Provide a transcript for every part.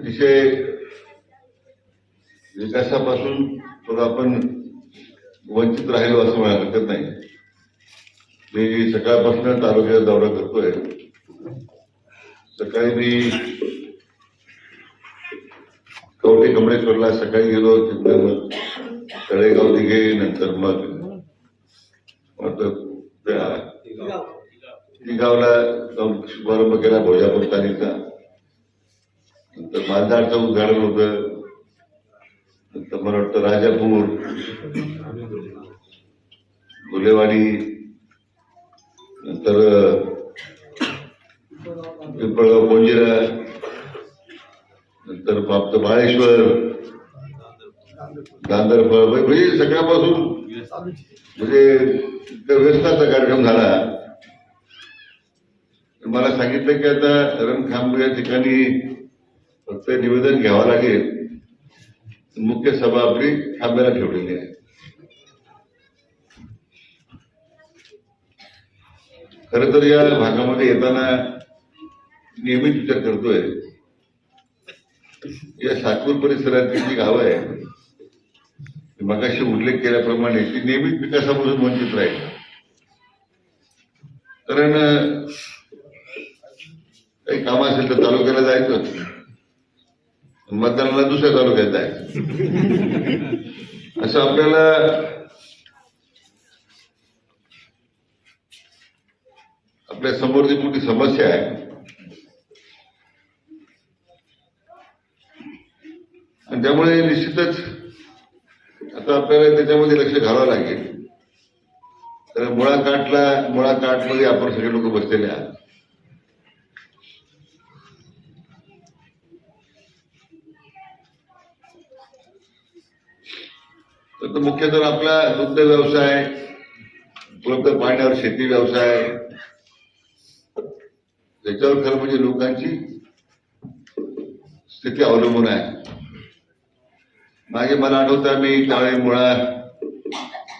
अतिशय विकासापासून थोडं आपण वंचित राहिलो असं मला हरकत नाही. मी सकाळपासून तालुक्याचा दौरा करतोय. सकाळी मी कवठे कमळेश्वरला सकाळी गेलो तिथं मग तळेगाव दिघे नंतर मग गावला शुभारंभ केला भोजापूर तालीचा नंतर मांदाडचं उद्घाटन होतं. नंतर मला वाटतं राजापूर गुलेवाडी नंतर पिंपळगाव कोंजिरा नंतर बाप्त बाळेश्वर गांधरफळ म्हणजे सगळ्यापासून म्हणजे व्यस्ताचा कार्यक्रम झाला. मला सांगितलं की आता रणखांब या ठिकाणी ते निवेदन घ्यावं लागेल. मुख्य सभा आपली थांब्याला ठेवलेली आहे. खर तर या भागामध्ये येताना नियमित विचार करतोय. या सातपूर परिसरातील जी गावं आहे मगाशी उल्लेख केल्याप्रमाणे ती नियमित विकासापासून वंचित राहील. कारण काही काम असेल तर तालुक्याला जायचं मतदानाला दुसऱ्या तालुक्यात जायचं. असं आपल्याला आपल्यासमोर जी मोठी समस्या आहे. आणि त्यामुळे निश्चितच आता आपल्याला त्याच्यामध्ये लक्ष घालावं लागेल. तर मुळाकाठला मुळाकाठमध्ये आपण सगळे लोक बसलेले आहात. तर मुख्य तर आपला दुग्ध व्यवसाय उपलब्ध पाण्यावर शेती व्यवसाय. त्याच्यावर खरं म्हणजे लोकांची स्थिती अवलंबून आहे. मागे मला आठवतं मी त्यावेळी मुळा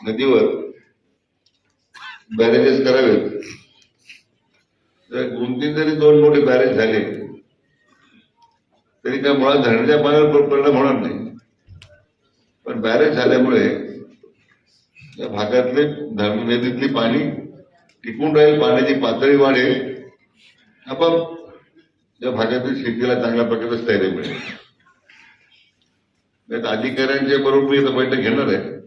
नदीवर बॅरेजेस करावेत. तर दोन जरी दोन मोठे बॅरेज झाले तरी त्या मुळा धरणाच्या पाण्यावर परिणाम होणार नाही. बॅरेज झाल्यामुळे त्या भागातले नदीतली पाणी टिकून राहील पाण्याची पातळी वाढेल. आपण त्या भागातील शेतीला चांगल्या प्रकारे स्थैर्य मिळेल. नाही अधिकाऱ्यांच्या बरोबर मी बैठक घेणार आहे.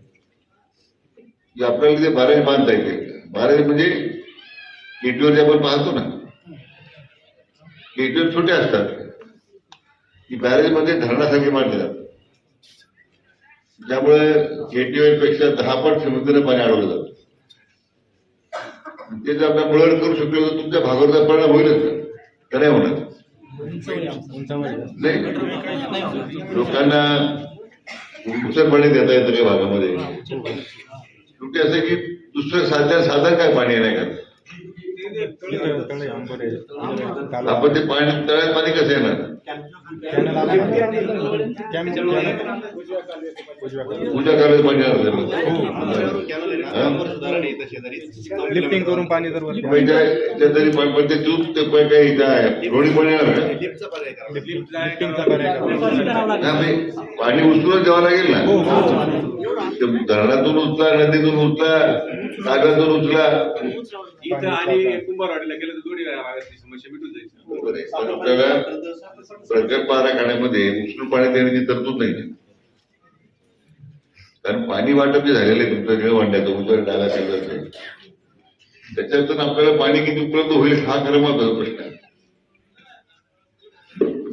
की आपल्याला ते बॅरेज बांधता येते. बॅरेज म्हणजे केटीवर जे आपण पाहतो ना केटीवर छोटे असतात. की बॅरेजमध्ये धरणासारखे मांडले जातात त्यामुळे केटीओ पेक्षा दहा पट समुद्र पाणी अडवलं जातं. ते जर आपण मुळवण करू शकलो तर तुमच्या भागावर परिणाम होईलच का नाही होणार? नाही. लोकांना मुसळ पाणी देता येतं काही भागामध्ये. शेवटी असं की दुसरं साध्या साधन काय पाणी नाही का? आपण ते पाणी तळ्यात पाणी कसं येणार? पूजा करायला पाणी येणार लिफ्टिंग करून पाणी जर वरती. तरी पण ते दूध ते पण काही इथं आहे. रोडी पाणी येणार का लिफ्टिंगचा पर्याय करा. नाही, पाणी उचलून द्यावं लागेल ना. ते धरणातून उचला नदीतून उचला सागरातून उचला. इथं आणि कुंभारवाडीला गेलं तर दोन्ही भागातली समस्या मिटून जायची बरोबर आहे. पण आपल्याला प्रकल्प आराखड्यामध्ये उचलून पाणी देण्याची तरतूद नाही. कारण पाणी वाटप जे झालेलं आहे तुमचं निळवंड्याचं उजर डाला शेजारचं त्याच्यातून आपल्याला पाणी किती उपलब्ध होईल हा खरं महत्त्वाचा प्रश्न आहे.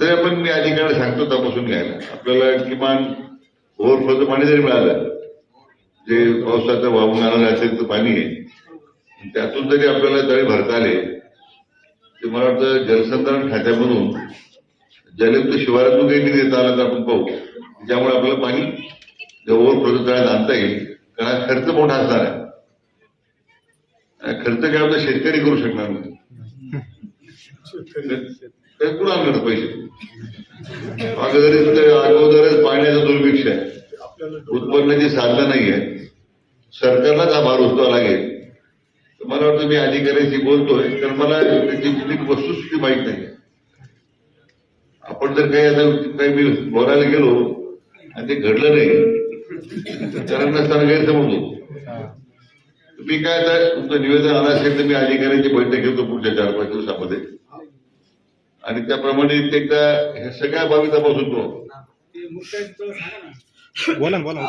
तरी आपण मी अधिकाऱ्याला सांगतो तपासून घ्यायला. आपल्याला किमान ओव्हरफ्लोचं पाणी जरी मिळालं जे पावसाचं वाहून आलेलं असेल तर पाणी आहे त्यातून जरी आपल्याला तळी भरता आले ते मला वाटतं जलसंधारण खात्यामधून जलयुक्त शिवारातून काही निधी देता आला तर आपण पाहू त्यामुळे आपल्याला पाणी ओव्हरफ्लोचं तळ्यात आणता येईल. कारण हा खर्च मोठा असणार आहे. खर्च काय आपला शेतकरी करू शकणार नाही. ते कुठं आणणार पैसे अगोदर अगोदरच पाण्याचा दुर्भिक्ष आहे. उत्पन्नाची साधनं नाहीये सरकारलाच हा भार उचलावा लागेल. मला वाटतं मी अधिकाऱ्यांशी बोलतोय तर मला त्याची वस्तुस्थिती माहीत नाही. आपण जर काही आता काही मी बोलायला गेलो आणि ते घडलं नाही तर नसताना गैरसमज होतो हा. मी काय आता तुमचं निवेदन आलं असेल तर मी अधिकाऱ्यांची बैठक घेतो पुढच्या चार पाच दिवसामध्ये आणि त्याप्रमाणे एकदा ह्या सगळ्या बाबी तपासून तो ते. बोला बोला.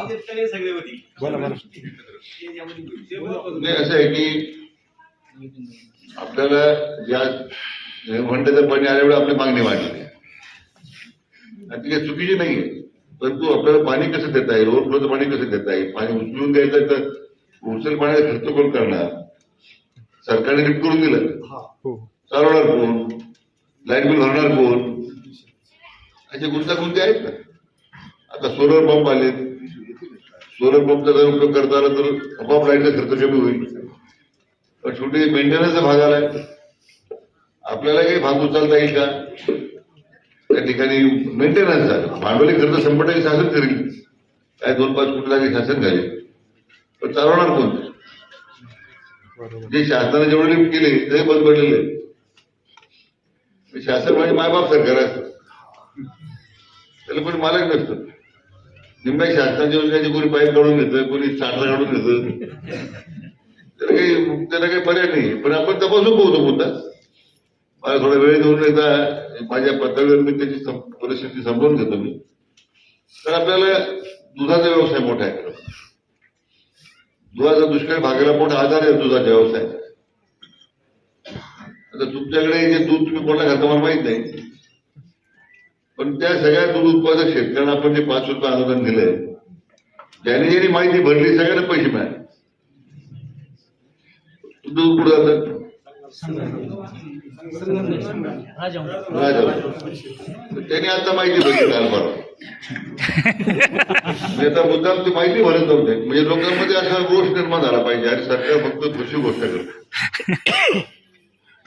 बोला ते. नाही असं आहे की आपल्याला ज्या म्हणण्याचं पाणी आल्यामुळे आपली मागणी वाढली आणि ती काही चुकीची नाहीये परंतु आपल्याला पाणी कसं देता येईल? ओव्हरफ्लोचं पाणी कसं देता येईल? पाणी उचलून द्यायचं तर उचल पाण्याचा खर्च कोण करणार? सरकारने नीट करून दिलं. हो. चालवणार कोण? लाइट बिल भरणार कोण? असे गुंतागुंती आहेत ना आता सोलर पंप आले सोलर पंपचा जर उपयोग करता आला तर आपोआप लाईटचा खर्च कमी होईल. पण शेवटी मेंटेनन्सचा भाग आलाय. आपल्याला काही भाग उचलता येईल का? त्या ठिकाणी मेंटेनन्स मेंटेनन्सचा भांडवली खर्च शंभर टक्के शासन करेल. काय दोन पाच कोटी लागे शासन झाले. पण चालवणार कोण? जे शासनाने जेवढे केले ते बंद पडलेले शासन म्हणजे मायबाप सरकार असतं. त्याला पण मालक नसतं. निम्म्या शासनाच्या योजनेची कोणी पाईप काढून घेतं कोणी साठरा काढून घेतं. त्याला काही त्याला काही पर्याय नाही पण आपण तपासून पोहतो मुद्दा. मला थोडा वेळ देऊन एकदा माझ्या पत्रावर मी त्याची परिस्थिती समजून घेतो मी. तर आपल्याला दुधाचा व्यवसाय मोठा आहे. दुधाचा दुष्काळ भागाला मोठा आधार आहे दुधाच्या व्यवसाय. आता तुमच्याकडे जे दूध तुम्ही कोणाला खाता मला माहीत नाही. पण त्या सगळ्या दूध उत्पादक शेतकऱ्यांना आपण जे पाच रुपये अनुदान दिलंय ज्याने ज्याने माहिती भरली सगळ्यांना पैसे मिळाले. दूध कुठं जातं? त्याने आता माहिती काल परवा म्हणजे आता मुद्दाम ती माहिती भरत नव्हते म्हणजे लोकांमध्ये असा रोष निर्माण झाला पाहिजे. आणि सरकार फक्त खुशी गोष्ट करते.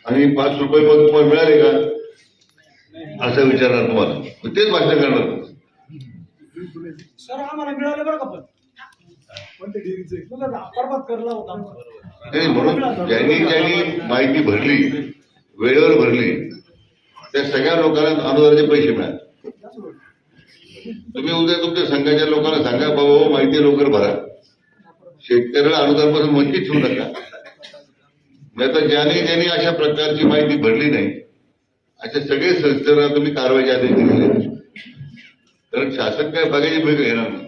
आणि पाच रुपये मग तुम्हाला मिळाले का? असं विचारणार तुम्हाला. तेच भाषण करणार. सर आम्हाला मिळालं बरं का पण? पण म्हणून ज्यांनी ज्यांनी माहिती भरली वेळेवर भरली. त्या सगळ्या लोकांना अनुदानाचे पैसे मिळाले. तुम्ही उद्या तुमच्या संघाच्या लोकांना सांगा बाबा हो, माहिती लवकर भरा. शेतकऱ्याला अनुदानपासून वंचित ठेवू नका. नाही तर ज्याने ज्याने अशा प्रकारची माहिती भरली नाही अशा सगळे संस्थांना तुम्ही कारवाईचे आदेश दिलेले कारण शासन काय बघायची भूमिका घेणार नाही.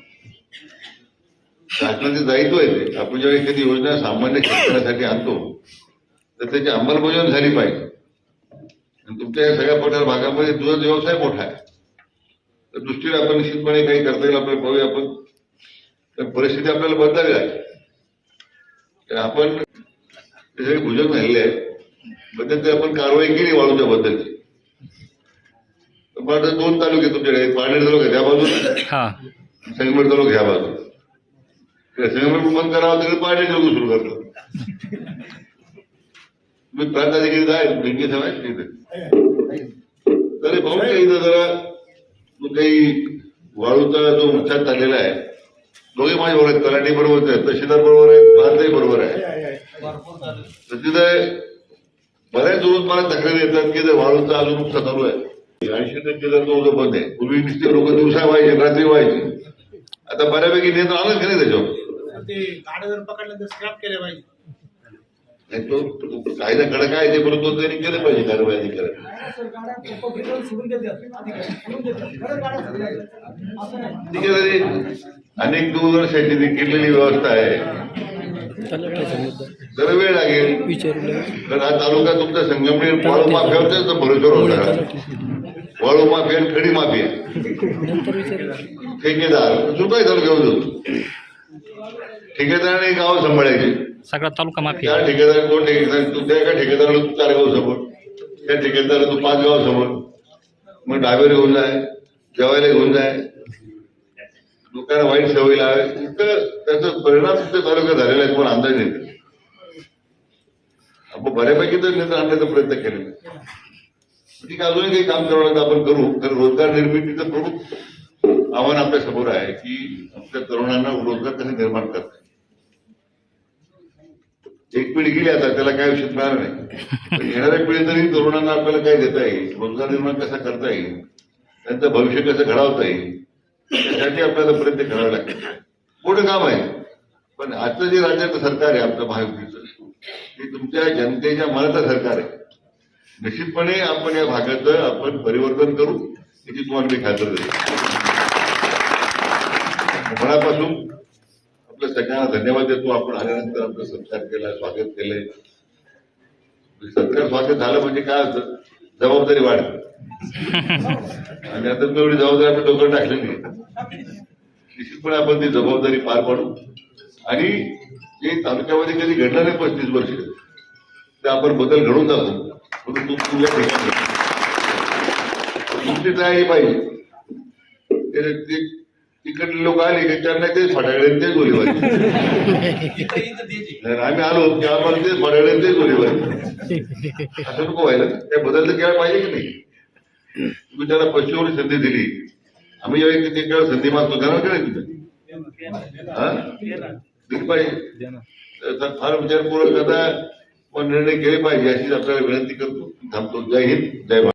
शासनाचे दायित्व आहे ते. आपण जेव्हा एखादी योजना सामान्य शेतकऱ्यासाठी आणतो तर त्याची अंमलबजावणी झाली पाहिजे. तुमच्या या सगळ्या पठार भागामध्ये दुधाचा व्यवसाय मोठा आहे. त्या दृष्टीने आपण निश्चितपणे काही करता येईल आपल्याला पाहूया आपण. तर परिस्थिती आपल्याला बदलावी लागेल. तर आपण ते सगळे भुजंग झालेले आहेत. आपण कारवाई केली वाळूच्या बद्दलची मला दोन तालुके तुमच्याकडे पारनेर तालुका त्या बाजूला. संगमेर तालुका ह्या बाजूला. ते संगमेर बंद करावं तिकडे पारनेर तालुका सुरू करतो. तुम्ही प्रांताधिकारी आहे लिंगी समाज तिथे तरी पाहून का इथं? जरा जो काही वाळूचा जो उच्चार चाललेला आहे दोघे माझ्या बरोबर आहेत. तलाठी बरोबर आहेत तहसीलदार बरोबर आहेत भारतही बरोबर आहे तर तिथे बऱ्याच दिवस मला तक्रारी येतात की ते वाळूचा अजून उपसा चालू आहे. ऐंशी टक्के जर तो जो बंद आहे. पूर्वी नुसते लोक दिवसा व्हायचे रात्री व्हायचे. आता बऱ्यापैकी नियंत्रण आलं की नाही त्याच्यावर? ते गाड्या जर पकडल्या तर स्क्रॅप केल्या पाहिजे. नाही तो तो कायदा कडक आहे ते बरोबर त्यांनी केलं पाहिजे कारवाई अधिकाऱ्यांनी अधिकारी अनेक दूरदर्शनची ती केलेली व्यवस्था आहे. जरा वेळ लागेल. तर हा तालुका तुमचा संगमनेर वाळू माफियावरच भरोसा होता वाळू माफिया आणि खडी माफिया. ठेकेदार चुकाय तालुक्यावर जातो ठेकेदाराने गाव सांभाळायचे. सगळा तालुका माफी त्या ठेकेदार दोन ठेकेदार तू त्या एका ठेकेदाराला तू चार गाव समोर. त्या ठेकेदाराला तू पाच गाव समोर. मग डायव्हर घेऊन जाय जेवायला घेऊन जाय. लोकांना वाईट सवय इतकं त्याचा परिणाम तुमच्या तालुक्यात झालेला आहे तुम्हाला अंदाज येतो आपण बऱ्यापैकी तर नियंत्रण आणण्याचा प्रयत्न केलेला ठीक अजूनही काही काम करावं लागतं आपण करू. कारण रोजगार निर्मितीचं प्रमुख आव्हान आपल्यासमोर आहे की आपल्या तरुणांना रोजगार कसे निर्माण करता येईल. एक पिढी गेली आता त्याला काय विषय मिळालं नाही. पण येणाऱ्या पिढी तरी तरुणांना आपल्याला काय देता येईल? रोजगार निर्माण कसा करता येईल? त्यांचं भविष्य कसं घडवता येईल? त्यासाठी आपल्याला प्रयत्न करावे लागतात मोठं काम आहे. पण आजचं जे राज्याचं सरकार आहे आपलं महायुतीचं ते तुमच्या जनतेच्या मनाचं सरकार आहे. निश्चितपणे आपण या भागाचं आपण परिवर्तन करू याची तुम्हाला मी खात्री देतो. मनापासून आपल्या सगळ्यांना धन्यवाद देतो. आपण आल्यानंतर आपलं सत्कार केला स्वागत केलंय. सत्कार स्वागत झालं म्हणजे काय होतं? जबाबदारी वाढते. आणि आता तेवढी जबाबदारी आपण डोक्यावर टाकलेली नाही. निश्चितपणे आपण ती जबाबदारी पार पाडू. आणि जे तालुक्यामध्ये कधी घडलं नाही पस्तीस वर्ष ते आपण बदल घडून जातो. म्हणून तू तुझ्या ठिकाणी. तुमची तयारी पाहिजे ते- तिकडले लोक आले की त्यांना तेच फटाकडे तेच गोलीबारी. नाही, आम्ही आलो की आम्हाला तेच फटाकडे तेच गोलीबारी. असं नको व्हायला. त्या बदल तर केला पाहिजे की नाही? तुम्ही त्याला पश्चिमवरी संधी दिली. आम्ही ज्यावेळी किती वेळा संधी मागतो. देणार का नाही तुम्ही? हा? दिली पाहिजे. फार विचारपूर्वक आता पण निर्णय केले पाहिजे अशी आपल्याला विनंती करतो. थांबतो. जय हिंद. जय